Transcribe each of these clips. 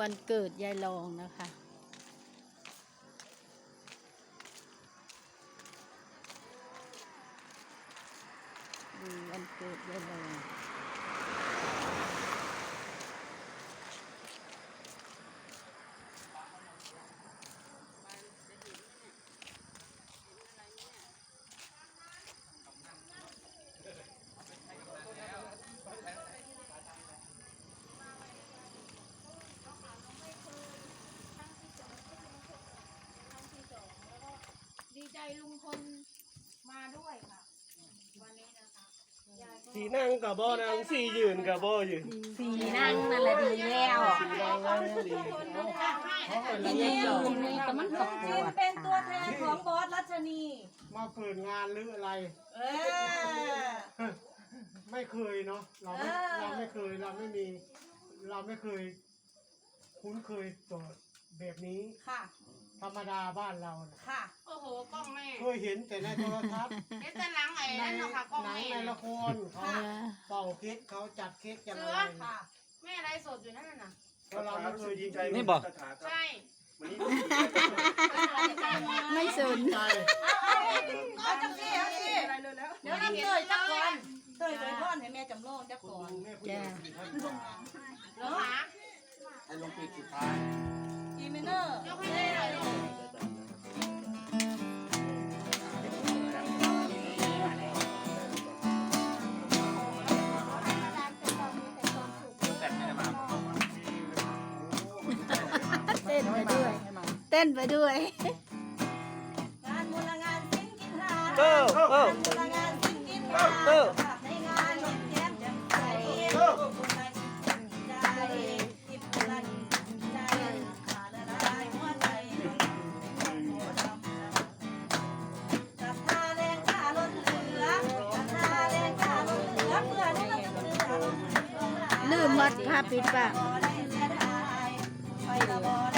วันเกิดยายรองนะคะ ดูวันเกิดยายรอง ลุงพลมาด้วยค่ะ วันนี้นะคะยายก็สีนั่งกับบ่อนั่งสียืนกับบ่ยืนสีนั่งนั่นแหละดีแล้วสีนั่งนั่งดีทีนี้ทีนี้ก็มันก็ปวดเป็นตัวแทนของบอสรัชนีมาเปิดงานหรืออะไร เออ ไม่เคยเนาะเราไม่เออเราไม่เคยเราไม่มี เราไม่เคย คุ้นเคยตัวแบบนี้ค่ะ ธรรมดาบ้านเราน่ะค่ะ โอ้โหกล้องแม่เค ยเห็นแต่ในโทรทัศน์เดี๋ยวจะล้างไอ้ในนั่นเนาะค่ะกล้องหนังแม่ในละครเขาค่ะเป่าเค้กเขาจัดเค้กจัดอะไรค่ะแม่ไรสดอยู่นั่นน่ะแล้วเราไม่เคยจริงนี่บอก ใช่ไม่สนใจเอาจังสิเอาสิเดี๋ยวนั่งเตยจักก่อนเตยเตยพ่อนให้แม่จำลองจักคุณก่อนลุงแม่คุณยายท่านจ๋าแล้วหาให้ลงปีสุดท้ายอีเมเนอร์ยกให้แม่หน่อยลูก ต้นไปด้วย งานมูลงานสิ้นกินหาเออเออ มูลงานสิ้นกินหาเออ ในงานยิ้มแย้มแจ่มใสคนใดใจทิพย์ลันใจขาดละลายหัวใจจับทาแรงขาล้นเหลือจับทาแรงขาล้นเหลือเพื่อที่เราจะเหลือลงลืมมัดผ้าปิดปาก บ่ได้เสียดายไปละบ่ได้เสียด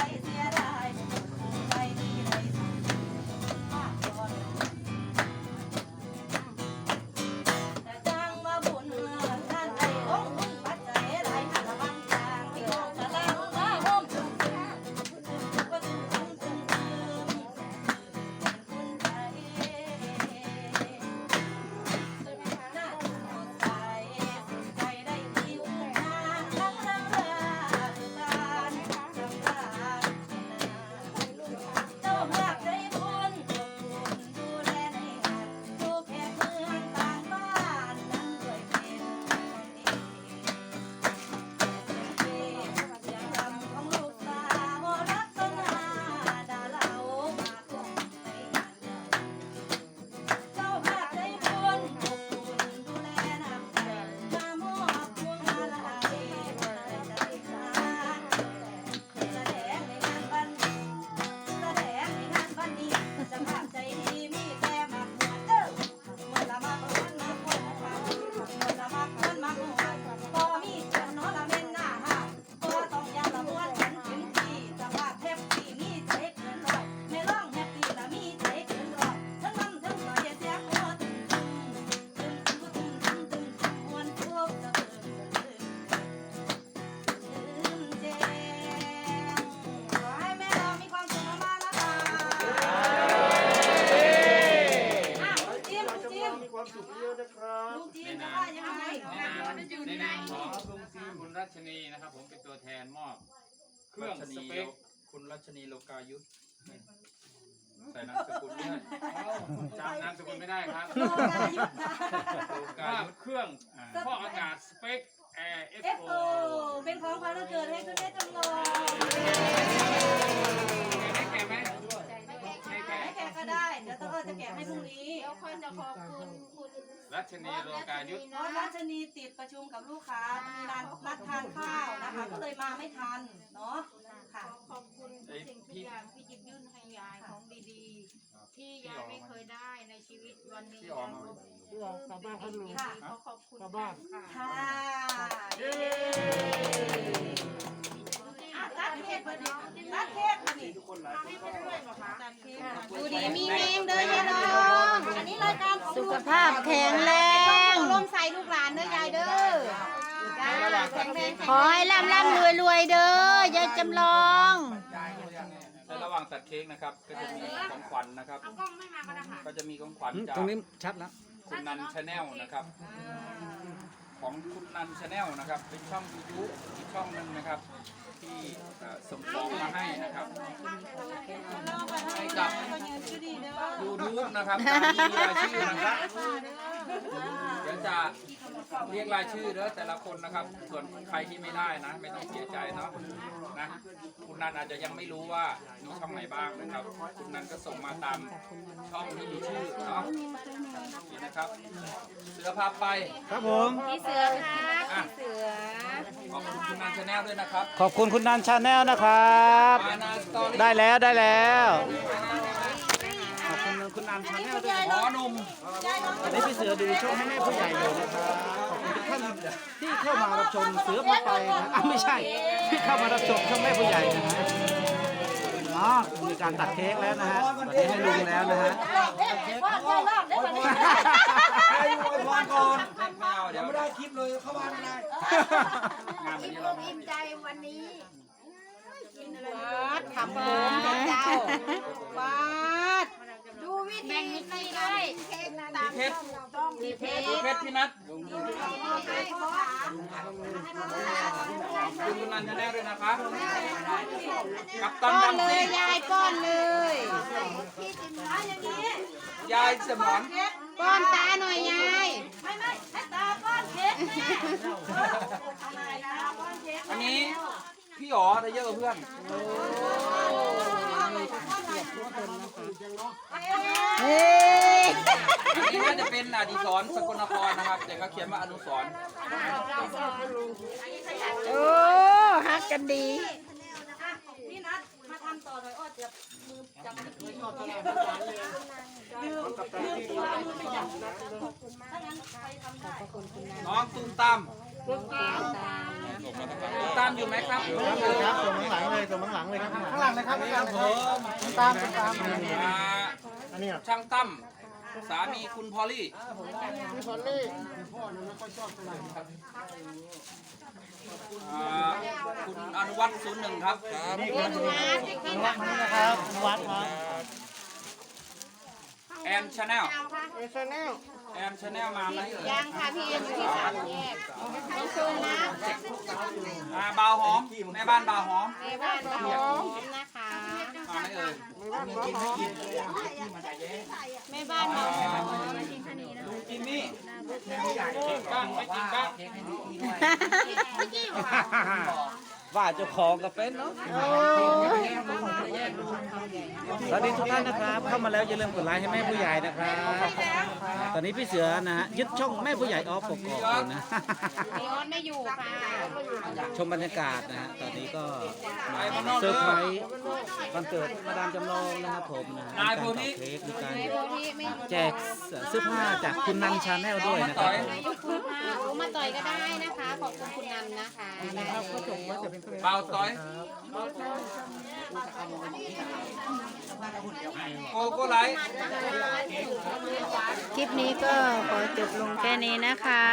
รัชนีนะครับ ผมเป็นตัวแทนมอบ เครื่องสเปคคุณรัชนีโลกายุทธใส่นามสกุลด้วยจำนามสกุลไม่ได้ครับโลกายุทธนะโลมกาอบยุทธเครื่องฟอกอากาศสเปคแอร์เอฟ FO โอเป็นของขวัญวันเกิดให้คุณแม่จำลองให้แกไหมให้แกให้แกก็ได้เดี๋ยวต้องเออจะแกะให้พรุ่งนี้เดี๋ ยวค่อยจะขอบคุณคุณรัชนีโลกายุทธ เพราะรัชนีติดประชุมกับลูกค้ามีนัดนัดทานข้าวนะคะ ก็เลยมาไม่ทันเนาะค่ะขอบคุณทุกสิ่งทุกอย่างที่หยิบยื่นให้ยายของดีๆ ที่ยายไม่เคยได้ในชีวิตวันนี้ที่ออกมาเพื่อกลับบ้านครับลุงค่ะขอขอบคุณกลับบ้าน ค่ะ ค่ะ เย้อะ ตัดเค้กมาดิตัดเค้กมาดิให้ไปด้วยเหรอคะตัดเค้กมาดูดีมีแมงเด้อยายน้องอันนี้รายการของสุขภาพแข็งแรงร่มใส่ลูกหลานเด้อยายเด้อจ้าระหว่างตัดเค้กขอให้ร่ำร่ำรวยรวยเด้อยายจำลองในระหว่างตัดเค้กนะครับ ก็จะมีของขวัญนะครับ เอากล้องไม่มาก็ได้ค่ะก็จะมีของขวัญจากตรงนี้ชัดแล้วคุณนันชาแนลนะครับของคุณนันชาแนลนะครับ เป็นช่องยูทูบอีกช่องหนึ่งนะครับ ที่เอ่อส่งของมาให้นะครับให้กับยูทูบนะครับตามที่มีรายชื่อนะครับเดี๋ยวจะเรียกรายชื่อเด้อแต่ละคนนะครับ ส่วนใครที่ไม่ได้นะ ไม่ต้องเสียใจเนาะนะคุณนันอาจจะยังไม่รู้ว่ามีช่องไหนบ้างนะครับคุณนันก็ส่งมาตามช่องที่มีชื่อเนาะนี่นะครับ เสือพาไป ครับผม พี่เสือค่ะอะพี่เสือ ขอบคุณ คุณนันชาแนลด้วยนะครับขอบคุณคุณนันชาแนลนะครับ มานาสตอรี่ได้แล้วได้แล้ว ขอบคุณคุณนันชาแนลด้วยหมอหนุ่มอันนี้พี่เสือดูช่องให้แม่ผู้ใหญ่อยู่นะครับขอบคุณทุกท่านที่เข้ามารับชมเสือพาไปนะอะไม่ใช่ที่เข้ามารับชมช่องแม่ผู้ใหญ่นะฮะอ๋อมีการตัดเค้กแล้วนะฮะตัดเค้กให้ลุงแล้วนะฮะให้อวยพรก่อนไม่ เอาเดี๋ยวไม่ได้คลิปเลยเข้าบ้านไม่ได้งานวันนี้เราอิ่มใจวันนี้ทำโค้งเจ้าดูวิธีแบ่งนิดไม่ได้เค้กนะตามเพชรต้องมีเพชรดูเพชรพี่นัทให้เพราะว่าคุณคุณนันชาแนลด้วยนะครับกับตันป้อนดำเลซิยยายป้อนเลยยายสมอนป้อนตาหน่อยยาย อันนี้พี่อ๋อได้เยอะกว่าเพื่อนเฮ้ยอันนี้น่าจะเป็นอดิศรสกลนครนะครับ แต่ก็เขียนว่าอนุสรณ์โอ้ฮักกันดีพี่นัทมาทำต่อหน่อยอ้อจับมือจับมือถ้างั้ นใครทำได้น้องตุ้มตามตุ้มตามอยู่ไหมครับครับส่งข้างหลังเลยส่งข้างหลังเลยครับข้างหลังเลยครับข้างหลังผมตามตามอ่าอันนี้ช่างตั้มสามีคุณพอลลี่คุณพอลลี่พ่อลลี่ยไม่ค่อยชอบเท่าไหร่ครับคุณอนุวัฒน์ศูนย์หนึ่งครับนี่ครับนวัดมานี่นะครับอนุวัดครับ แอนชาแนลเอชแนลแอนชาแนลมาไหมเอ่ยยังค่ะพี่ยังอยู่ที่สามแยกไม่ซูมนะอ่าบาวหอมแม่บ้านบาวหอมในบ้านเรานะคะมาไหมเอ่ยแม่บ้านเราลุงจิมมี่เก่งบ้างไม่เก่งบ้างว่าเจ้าของกับเป็นเนาะสวัสดีทุกท่านนะครับ เข้ามาแล้วอย่าลืมกดไลค์ให้แม่ผู้ใหญ่นะครับตอนนี้พี่เสือนะฮะยึดช่องแม่ผู้ใหญ่ออฟกกอกเลยนะพี่ออสไม่อยู่ค่ะชมบรรยากาศนะฮะตอนนี้ก็มาเซอร์ไพรส์วันเกิดมาดามจำลองนะครับผมนะฮะมีการเป่าเค้กมีการโบที่ไม่อยู่แจกเสื้อผ้าจากคุณนันชาแนลด้วยนะครับผมค่ะโอ้มาต่อยก็ได้นะคะขอบคุณคุณนันนะคะได้เลยบาวต้อยโกโก้ไลท์คลิปนี้ก็ขอจบลงแค่นี้นะคะ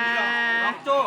น้องโจ้